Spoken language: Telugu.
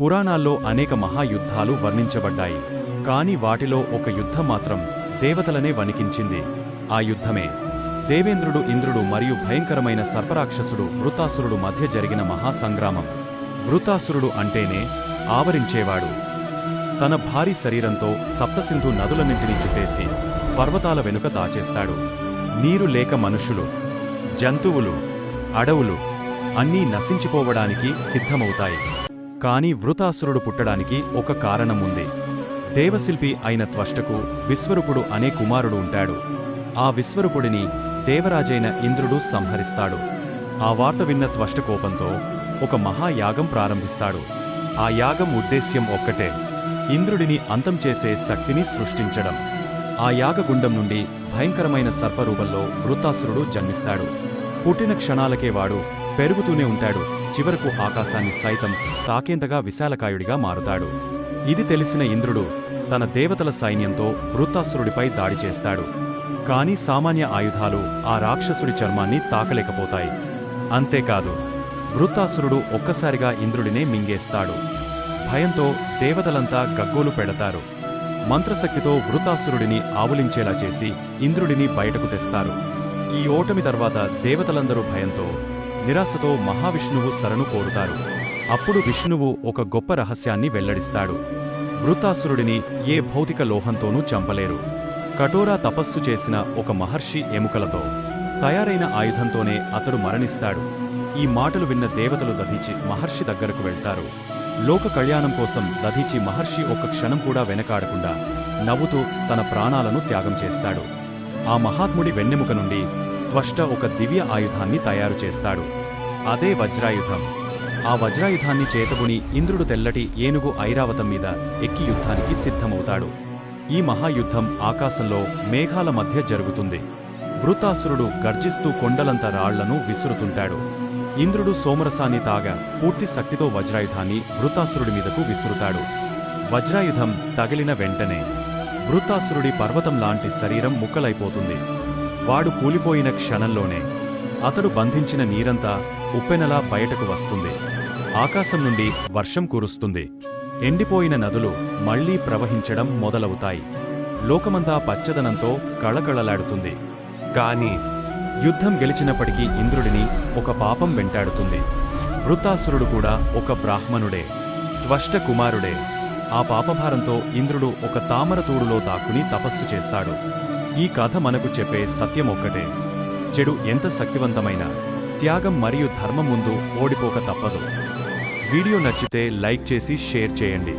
పురాణాల్లో అనేక మహాయుద్ధాలు వర్ణించబడ్డాయి కాని వాటిలో ఒక యుద్ధం మాత్రం దేవతలనే వణికించింది. ఆ యుద్ధమే దేవేంద్రుడు ఇంద్రుడు మరియు భయంకరమైన సర్పరాక్షసుడు వృతాసురుడు మధ్య జరిగిన మహాసంగ్రామం. వృతాసురుడు అంటేనే ఆవరించేవాడు. తన భారీ శరీరంతో సప్తసింధు నదులన్నింటినీ చుట్టేసి పర్వతాల వెనుక దాచేస్తాడు. నీరు లేక మనుషులు జంతువులు అడవులు అన్నీ నశించిపోవడానికి సిద్ధమవుతాయి. కాని వృతాసురుడు పుట్టడానికి ఒక కారణం ఉంది దేవశిల్పి అయిన త్వష్టకు విశ్వరూపుడు అనే కుమారుడు ఉంటాడు. ఆ విశ్వరూపుడిని దేవరాజైన ఇంద్రుడు సంహరిస్తాడు. ఆ వార్త విన్న త్వష్ట కోపంతో ఒక మహాయాగం ప్రారంభిస్తాడు. ఆ యాగం ఉద్దేశ్యం ఒక్కటే ఇంద్రుడిని అంతం చేసే శక్తిని సృష్టించడం. ఆ యాగగుండం నుండి భయంకరమైన సర్పరూపంలో వృత్తాసురుడు జన్మిస్తాడు. పుట్టిన క్షణాలకే వాడు పెరుగుతూనే ఉంటాడు. చివరకు ఆకాశాన్ని సైతం తాకేంతగా విశాలకాయుడిగా మారుతాడు. ఇది తెలిసిన ఇంద్రుడు తన దేవతల సైన్యంతో వృత్తాసురుడిపై దాడి చేస్తాడు. కాని సామాన్య ఆయుధాలు ఆ రాక్షసుడి చర్మాన్ని తాకలేకపోతాయి. అంతేకాదు వృత్తాసురుడు ఒక్కసారిగా ఇంద్రుడినే మింగేస్తాడు. భయంతో దేవతలంతా గగ్గోలు పెడతారు. మంత్రశక్తితో వృతాసురుడిని ఆవులించేలా చేసి ఇంద్రుడిని బయటకు తెస్తారు. ఈ ఓటమి తర్వాత దేవతలందరూ భయంతో నిరాశతో మహావిష్ణువు శరణు కోరుతారు అప్పుడు విష్ణువు ఒక గొప్ప రహస్యాన్ని వెల్లడిస్తాడు. వృతాసురుడిని ఏ భౌతిక లోహంతోనూ చంపలేరు. కఠోరా తపస్సు చేసిన ఒక మహర్షి ఎముకలతో తయారైన ఆయుధంతోనే అతడు మరణిస్తాడు. ఈ మాటలు విన్న దేవతలు దధీచి మహర్షి దగ్గరకు వెళ్తారు. లోక కళ్యాణం కోసం దధిచి మహర్షి ఒక్క క్షణం కూడా వెనకాడకుండా నవ్వుతూ తన ప్రాణాలను త్యాగం చేస్తాడు. ఆ మహాత్ముడి వెన్నెముక నుండి త్వష్ట ఒక దివ్య ఆయుధాన్ని తయారు చేస్తాడు. అదే వజ్రాయుధం. ఆ వజ్రాయుధాన్ని చేతబుని ఇంద్రుడు తెల్లటి ఏనుగు ఐరావతం మీద ఎక్కి యుద్ధానికి సిద్ధమవుతాడు. ఈ మహాయుద్ధం ఆకాశంలో మేఘాల మధ్య జరుగుతుంది. వృతాసురుడు గర్జిస్తూ కొండలంత రాళ్ళను విసురుతుంటాడు. ఇంద్రుడు సోమరసాన్ని తాగా పూర్తి శక్తితో వజ్రాయుధాన్ని వృతాసురుడి మీదకు విసురుతాడు. వజ్రాయుధం తగిలిన వెంటనే వృతాసురుడి పర్వతం లాంటి శరీరం ముక్కలైపోతుంది. వాడు కూలిపోయిన క్షణంలోనే అతడు బంధించిన నీరంతా ఉప్పెనలా బయటకు వస్తుంది. ఆకాశం నుండి వర్షం కురుస్తుంది. ఎండిపోయిన నదులు మళ్ళీ ప్రవహించడం మొదలవుతాయి. లోకమంతా పచ్చదనంతో కళకళలాడుతుంది. కాని యుద్ధం గెలిచినప్పటికీ ఇంద్రుడిని ఒక పాపం వెంటాడుతుంది. వృత్తాసురుడు కూడా ఒక బ్రాహ్మణుడే త్వష్ట కుమారుడే ఆ పాపభారంతో ఇంద్రుడు ఒక తామర తూడులో దాక్కుని తపస్సు చేస్తాడు. ఈ కథ మనకు చెప్పే సత్యం ఒక్కటే. చెడు ఎంత శక్తివంతమైన త్యాగం మరియు ధర్మం ముందు ఓడిపోక తప్పదు. వీడియో నచ్చితే లైక్ చేసి షేర్ చేయండి.